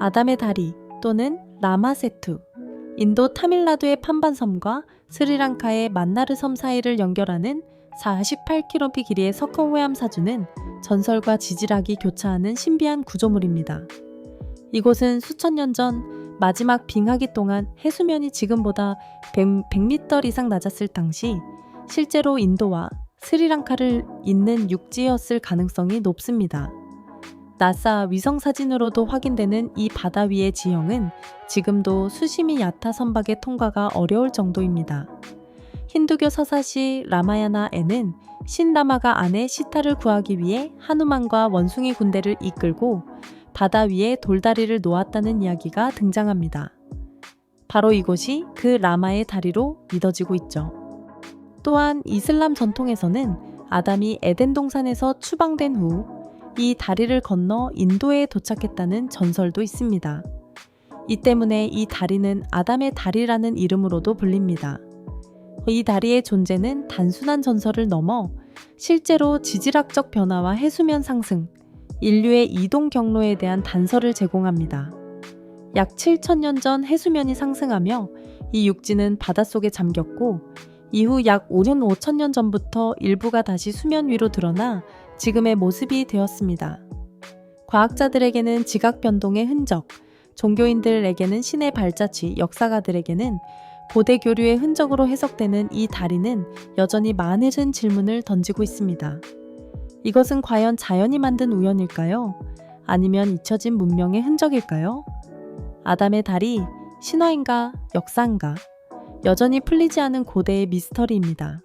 아담의 다리 또는 라마세투. 인도 타밀나두의 판반섬과 스리랑카의 만나르 섬 사이를 연결하는 48km 길이의 석허웨암 사주는 전설과 지질학이 교차하는 신비한 구조물입니다. 이곳은 수천 년 전 마지막 빙하기 동안 해수면이 지금보다 100, 100m 이상 낮았을 당시 실제로 인도와 스리랑카를 잇는 육지였을 가능성이 높습니다. 나사 위성 사진으로도 확인되는 이 바다 위의 지형은 지금도 수심이 얕아 선박의 통과가 어려울 정도입니다. 힌두교 서사시 라마야나에는 신라마가 아내 시타를 구하기 위해 하누만과 원숭이 군대를 이끌고 바다 위에 돌다리를 놓았다는 이야기가 등장합니다. 바로 이곳이 그 라마의 다리로 믿어지고 있죠. 또한 이슬람 전통에서는 아담이 에덴 동산에서 추방된 후 이 다리를 건너 인도에 도착했다는 전설도 있습니다. 이 때문에 이 다리는 아담의 다리라는 이름으로도 불립니다. 이 다리의 존재는 단순한 전설을 넘어 실제로 지질학적 변화와 해수면 상승, 인류의 이동 경로에 대한 단서를 제공합니다. 약 7천년 전 해수면이 상승하며 이 육지는 바닷속에 잠겼고 이후 약 5년 5천년 전부터 일부가 다시 수면 위로 드러나 지금의 모습이 되었습니다. 과학자들에게는 지각 변동의 흔적, 종교인들에게는 신의 발자취, 역사가들에게는 고대 교류의 흔적으로 해석되는 이 다리는 여전히 많은 질문을 던지고 있습니다. 이것은 과연 자연이 만든 우연일까요? 아니면 잊혀진 문명의 흔적일까요? 아담의 달이 신화인가 역사인가? 여전히 풀리지 않은 고대의 미스터리입니다.